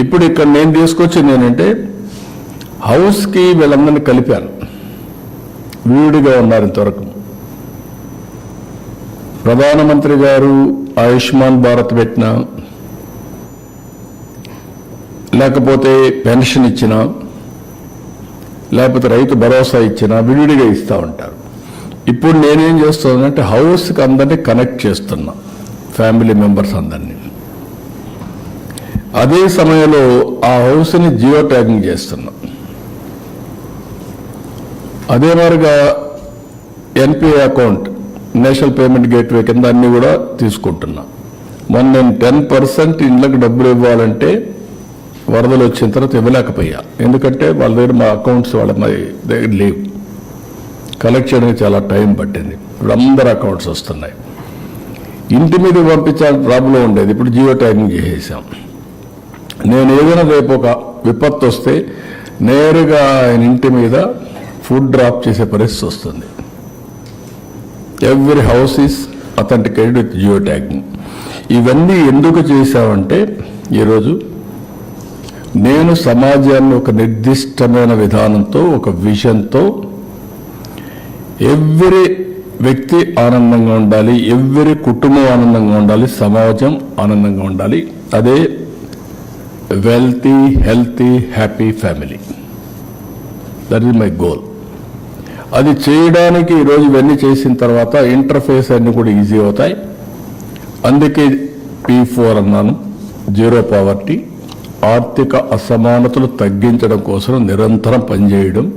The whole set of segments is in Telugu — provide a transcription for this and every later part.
ఇప్పుడు ఇక్కడ నేను తీసుకొచ్చింది ఏంటంటే హౌస్కి వీళ్ళందరినీ కలిపాను వీడిగా ఉన్నారు ఇంతవరకు. ప్రధానమంత్రి గారు ఆయుష్మాన్ భారత్ పెట్టిన లేకపోతే పెన్షన్ ఇచ్చిన లేకపోతే రైతు భరోసా ఇచ్చిన విడివిడిగా ఇస్తూ ఉంటారు. ఇప్పుడు నేనేం చేస్తున్నానంటే హౌస్కి అందరినీ కనెక్ట్ చేస్తున్నా ఫ్యామిలీ మెంబర్స్ అందరినీ. అదే సమయంలో ఆ హౌస్ని జియో ట్యాగింగ్ చేస్తున్నాం. అదే మారుగా NPI account national payment gateway కింద అన్నీ కూడా తీసుకుంటున్నా. మొన్న నేను టెన్ పర్సెంట్ ఇండ్లకు డబ్బులు ఇవ్వాలంటే వరదలు వచ్చిన తర్వాత ఇవ్వలేకపోయా. ఎందుకంటే వాళ్ళ దగ్గర మా అకౌంట్స్ వాళ్ళ మా దగ్గర లేవు. కలెక్ట్ చేయడానికి చాలా టైం పట్టింది. ఇప్పుడు అందరు అకౌంట్స్ వస్తున్నాయి. ఇంటి మీద పంపించాలని ప్రాబ్లం ఉండేది. ఇప్పుడు జియో ట్యాగింగ్ చేసేసాం. నేను ఏదైనా రేపు ఒక విపత్తు వస్తే నేరుగా ఆయన ఇంటి మీద ఫుడ్ డ్రాప్ చేసే పరిస్థితి వస్తుంది. Every house is authenticated with geo tagging ఇవన్నీ ఎందుకు చేశామంటే ఈరోజు నేను సమాజాన్ని ఒక నిర్దిష్టమైన విధానంతో ఒక విజన్తో ఎవ్రీ వ్యక్తి ఆనందంగా ఉండాలి ఎవ్రీ కుటుంబం ఆనందంగా ఉండాలి సమాజం ఆనందంగా ఉండాలి. అదే wealthy healthy happy family that is my goal అది చేయడానికి ఈరోజు ఇవన్నీ చేసిన తర్వాత ఇంటర్ఫేస్ అన్నీ కూడా ఈజీ అవుతాయి. అందుకే పీ ఫోర్ అన్నాను. జీరో పావర్టీ ఆర్థిక అసమానతలు తగ్గించడం కోసం నిరంతరం పనిచేయడం.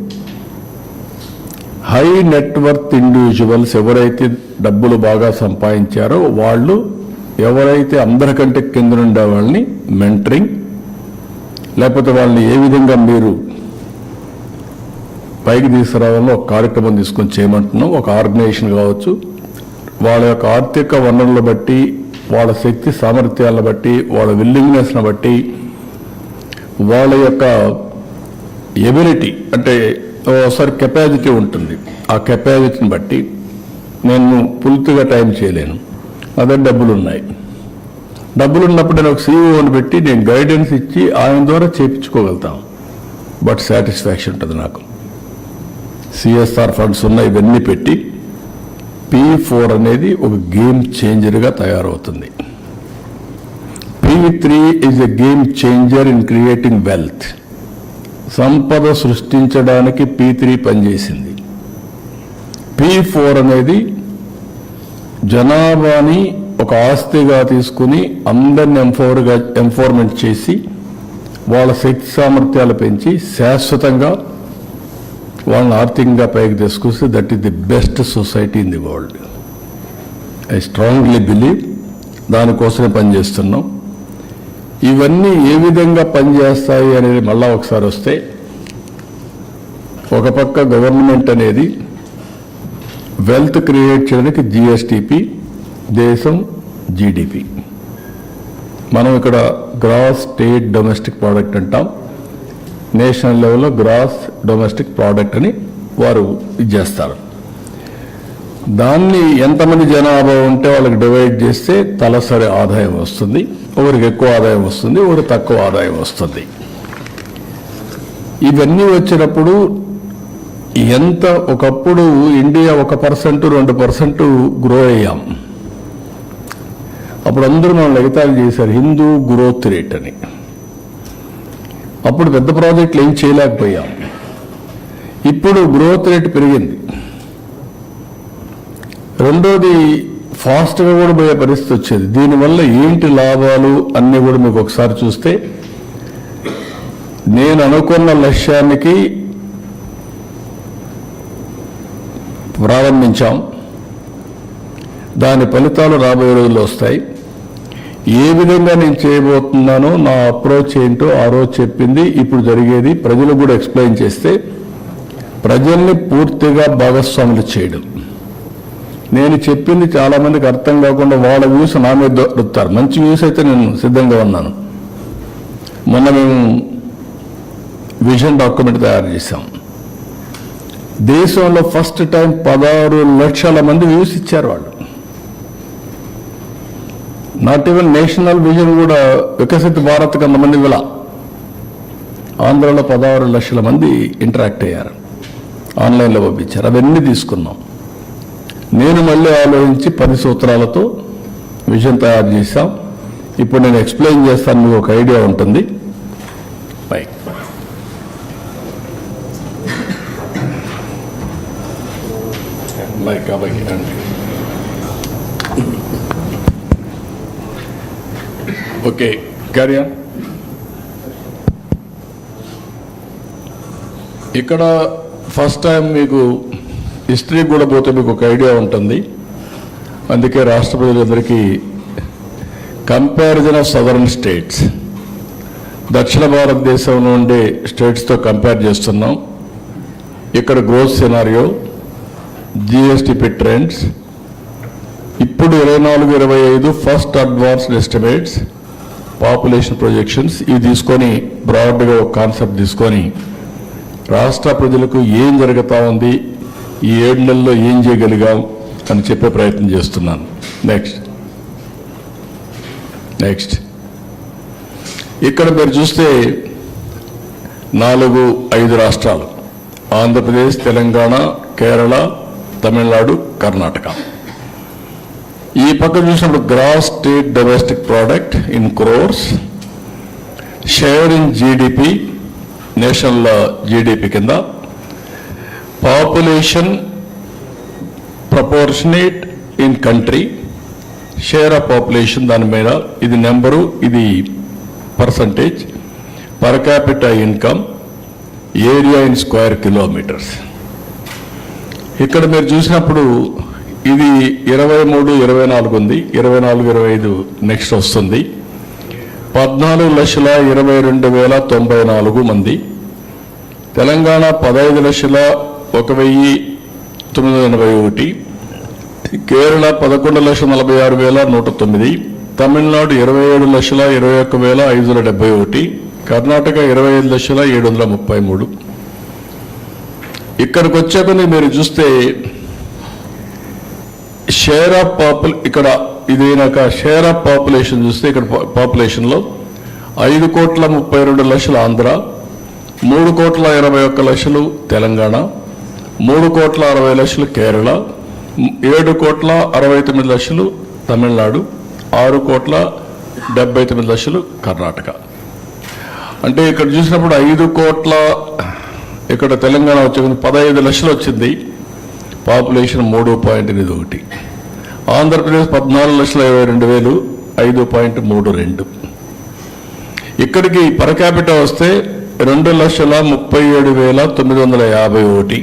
హై నెట్వర్త్ ఇండివిజువల్స్ ఎవరైతే డబ్బులు బాగా సంపాదించారో వాళ్ళు ఎవరైతే అందరికంటే కింద ఉండే వాళ్ళని మెంటరింగ్ లేకపోతే వాళ్ళని ఏ విధంగా మీరు పైకి తీసుకురావాలో ఒక కార్యక్రమం తీసుకొని చేయమంటున్నాం. ఒక ఆర్గనైజేషన్ కావచ్చు. వాళ్ళ యొక్క ఆర్థిక వనరులను బట్టి వాళ్ళ శక్తి సామర్థ్యాలను బట్టి వాళ్ళ విల్లింగ్నెస్ను బట్టి వాళ్ళ యొక్క ఎబిలిటీ అంటే ఒకసారి కెపాసిటీ ఉంటుంది. ఆ కెపాసిటీని బట్టి నేను పూర్తిగా టైం చేయలేను. అదే డబ్బులు ఉన్నాయి. డబ్బులు ఉన్నప్పుడు నేను ఒక సీఈఓని పెట్టి నేను గైడెన్స్ ఇచ్చి ఆయన ద్వారా చేయించుకోగలుగుతాం బట్ సాటిస్ఫాక్షన్ ఉంటుంది నాకు. సిఎస్ఆర్ ఫండ్స్ ఉన్న ఇవన్నీ పెట్టి పీ ఫోర్ అనేది ఒక గేమ్ చేంజర్గా తయారవుతుంది. P three is a game changer in creating wealth సంపద సృష్టించడానికి పీ త్రీ పనిచేసింది. పీ ఫోర్ అనేది జనాభాని ఒక ఆస్తిగా తీసుకుని అందరిని ఎంఫోర్గా ఎంఫోర్మెంట్ చేసి వాళ్ళ శక్తి సామర్థ్యాలు పెంచి శాశ్వతంగా వాళ్ళని ఆర్థికంగా పైకి తీసుకొస్తే that is the best society in the world I strongly believe దానికోసమే పనిచేస్తున్నాం. ఇవన్నీ ఏ విధంగా పనిచేస్తాయి అనేది మళ్ళా ఒకసారి వస్తే ఒక పక్క గవర్నమెంట్ అనేది వెల్త్ క్రియేట్ చేయడానికి జిఎస్టిపి దేశం జీడిపి మనం ఇక్కడ గ్రాస్ స్టేట్ డొమెస్టిక్ ప్రోడక్ట్ అంటాం. నేషనల్ లెవెల్లో గ్రాస్ డొమెస్టిక్ ప్రోడక్ట్ అని వారు ఇది చేస్తారు. దాన్ని ఎంతమంది జనాభా ఉంటే వాళ్ళకి డివైడ్ చేస్తే తలసరి ఆదాయం వస్తుంది. ఒకరికి ఎక్కువ ఆదాయం వస్తుంది ఒకరికి తక్కువ ఆదాయం వస్తుంది. ఇవన్నీ వచ్చినప్పుడు ఎంత ఒకప్పుడు ఇండియా ఒక పర్సెంట్ రెండు పర్సెంట్ గ్రో అయ్యాం. అప్పుడు అందరూ మనం లగితాలు చేశారు హిందూ గ్రోత్ రేట్ అని. అప్పుడు పెద్ద ప్రాజెక్టులు ఏం చేయలేకపోయాం. ఇప్పుడు గ్రోత్ రేట్ పెరిగింది. రెండోది ఫాస్ట్గా కూడా పోయే పరిస్థితి వచ్చేది. దీనివల్ల ఏంటి లాభాలు అన్నీ కూడా మీకు ఒకసారి చూస్తే నేను అనుకున్న లక్ష్యానికి ప్రారంభించాం. దాని ఫలితాలు రాబోయే రోజుల్లో వస్తాయి. ఏ విధంగా నేను చేయబోతున్నానో నా అప్రోచ్ ఏంటో ఆ రోజు చెప్పింది ఇప్పుడు జరిగేది ప్రజలకు కూడా ఎక్స్ప్లెయిన్ చేస్తే ప్రజల్ని పూర్తిగా భాగస్వాములు చేయడం. నేను చెప్పింది చాలామందికి అర్థం కాకుండా వాళ్ళ వ్యూస్ నా మీద దొరుకుతారు మంచి వ్యూస్ అయితే నేను సిద్ధంగా ఉన్నాను. మొన్న మేము విజన్ డాక్యుమెంట్ తయారు చేశాం. దేశంలో ఫస్ట్ టైం పదహారు లక్షల మంది వ్యూస్ ఇచ్చారు వాళ్ళు. నాట్ ఈవెన్ నేషనల్ విజన్ కూడా వికసిత భారత్ కొంతమంది విల ఆంధ్రలో పదహారు లక్షల మంది ఇంటరాక్ట్ అయ్యారు. ఆన్లైన్లో పంపించారు. అవన్నీ తీసుకున్నాం. నేను మళ్ళీ ఆలోచించి పది సూత్రాలతో విజన్ తయారు చేశాం. ఇప్పుడు నేను ఎక్స్ప్లెయిన్ చేస్తాను మీకు ఒక ఐడియా ఉంటుంది మైక్ మైక్ కాబట్టి ఓకే క్యారియా ఇక్కడ ఫస్ట్ టైం మీకు హిస్టరీ కూడా పోతే మీకు ఒక ఐడియా ఉంటుంది. అందుకే రాష్ట్ర ప్రజలందరికీ కంపారిజన్ ఆఫ్ సదరన్ స్టేట్స్ దక్షిణ భారతదేశంలో ఉండే స్టేట్స్తో కంపేర్ చేస్తున్నాం. ఇక్కడ గ్రోత్ సినారియో జిఎస్టిపి ట్రెండ్స్ ఇప్పుడు ఇరవై నాలుగు ఇరవై ఐదు first advanced estimates population projections ఇవి తీసుకొని బ్రాడ్గా ఒక కాన్సెప్ట్ తీసుకొని రాష్ట్ర ప్రజలకు ఏం జరుగుతూ ఉంది ఈ ఏడు నెలల్లో ఏం చేయగలిగాం అని చెప్పే ప్రయత్నం చేస్తున్నాను. నెక్స్ట్ నెక్స్ట్ ఇక్కడ మీరు చూస్తే నాలుగు ఐదు రాష్ట్రాలు. ఆంధ్రప్రదేశ్ తెలంగాణ కేరళ తమిళనాడు కర్ణాటక. ఈ పక్క చూసినప్పుడు gross state domestic product in crores share in GDP national GDP కింద population proportionate in country share of population దాని మీద ఇది నెంబరు ఇది percentage per capital income area in square kilometers. ఇక్కడ మీరు చూసినప్పుడు ఇది ఇరవై మూడు ఇరవై నాలుగు ఉంది. ఇరవై నాలుగు ఇరవై ఐదు నెక్స్ట్ వస్తుంది. పద్నాలుగు లక్షల ఇరవై రెండు వేల తొంభై నాలుగు మంది. తెలంగాణ పదహైదు లక్షల ఒక వెయ్యి తొమ్మిది వందల ఎనభై ఒకటి. కేరళ పదకొండు లక్షల నలభై ఆరు వేల నూట తొమ్మిది. తమిళనాడు ఇరవై ఏడు లక్షల ఇరవై ఒక్క వేల ఐదు వందల డెబ్బై ఒకటి. కర్ణాటక ఇరవై ఐదు లక్షల ఏడు వందల ముప్పై మూడు. ఇక్కడికి వచ్చాకని మీరు చూస్తే షేర్ ఆఫ్ పాపుల్ ఇక్కడ ఇది ఇదైనాక షేర్ ఆఫ్ పాపులేషన్ చూస్తే ఇక్కడ పాపులేషన్లో ఐదు కోట్ల ముప్పై రెండు లక్షలు ఆంధ్ర మూడు కోట్ల ఇరవై ఒక్క లక్షలు తెలంగాణ మూడు కోట్ల అరవై లక్షలు కేరళ ఏడు కోట్ల అరవై తొమ్మిది లక్షలు తమిళనాడు ఆరు కోట్ల డెబ్బై తొమ్మిది లక్షలు కర్ణాటక. అంటే ఇక్కడ చూసినప్పుడు ఐదు కోట్ల ఇక్కడ తెలంగాణ వచ్చింది పదహైదు లక్షలు వచ్చింది. పాపులేషన్ మూడు పాయింట్ ఎనిమిది ఒకటి. ఆంధ్రప్రదేశ్ పద్నాలుగు లక్షల ఇరవై రెండు వేలు ఐదు పాయింట్ మూడు రెండు. ఇక్కడికి పర్ క్యాపిటల్ వస్తే రెండు లక్షల ముప్పై ఏడు వేల తొమ్మిది వందల యాభై ఒకటి.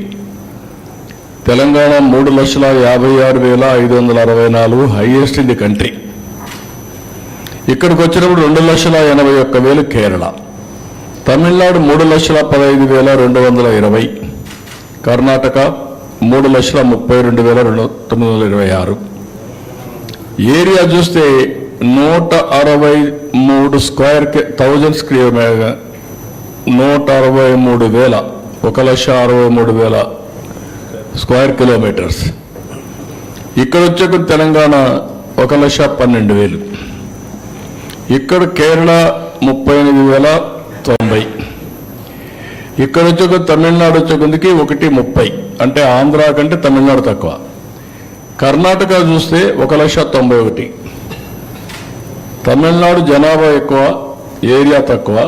తెలంగాణ మూడు లక్షల యాభై ఆరు వేల ఐదు వందల అరవై నాలుగు హైయెస్ట్ ఇన్ ది కంట్రీ. ఇక్కడికి వచ్చినప్పుడు రెండు లక్షల ఎనభై ఒక్క వేలు కేరళ. తమిళనాడు మూడు లక్షల పదహైదు వేల రెండు వందల ఇరవై. కర్ణాటక మూడు లక్షల ముప్పై రెండు వేల రెండు తొమ్మిది వందల ఇరవై ఆరు. ఏరియా చూస్తే నూట అరవై మూడు స్క్వేర్ థౌజండ్ స్క్వేర్ నూట అరవై మూడు వేల ఒక లక్ష అరవై మూడు వేల స్క్వేర్ కిలోమీటర్స్. ఇక్కడ వచ్చే తెలంగాణ ఒక లక్ష పన్నెండు వేలు. ఇక్కడ కేరళ ముప్పై ఎనిమిది వేల తొంభై. ఇక్కడ వచ్చే కొద్ది తమిళనాడు వచ్చే కొద్దికి ఒకటి ముప్పై. అంటే ఆంధ్ర కంటే తమిళనాడు తక్కువ. కర్ణాటక చూస్తే ఒక లక్ష తొంభై ఒకటి. తమిళనాడు జనాభా ఎక్కువ ఏరియా తక్కువ.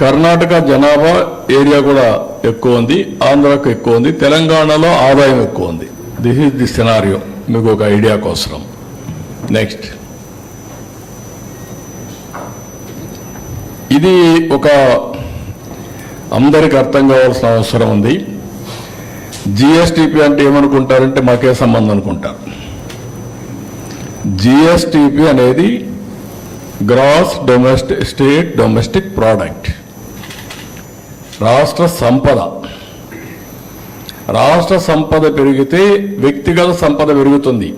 కర్ణాటక జనాభా ఏరియా కూడా ఎక్కువ ఉంది ఆంధ్రాకు ఎక్కువ ఉంది తెలంగాణలో ఆదాయం ఎక్కువ ఉంది. దిస్ ఈజ్ ది సినారియో మీకు ఒక ఐడియా కోసం నెక్స్ట్ ఇది ఒక అందరికి అర్థం కావాల్సిన అవసరం ఉంది. జిఎస్టిపి అంటే ఏమనుకుంటారంటే మాకే సంబంధం అనుకుంటారు. జిఎస్టిపి అనేది gross domestic state domestic product. రాష్ట్ర సంపద. రాష్ట్ర సంపద పెరిగితే వ్యక్తిగత సంపద పెరుగుతుంది.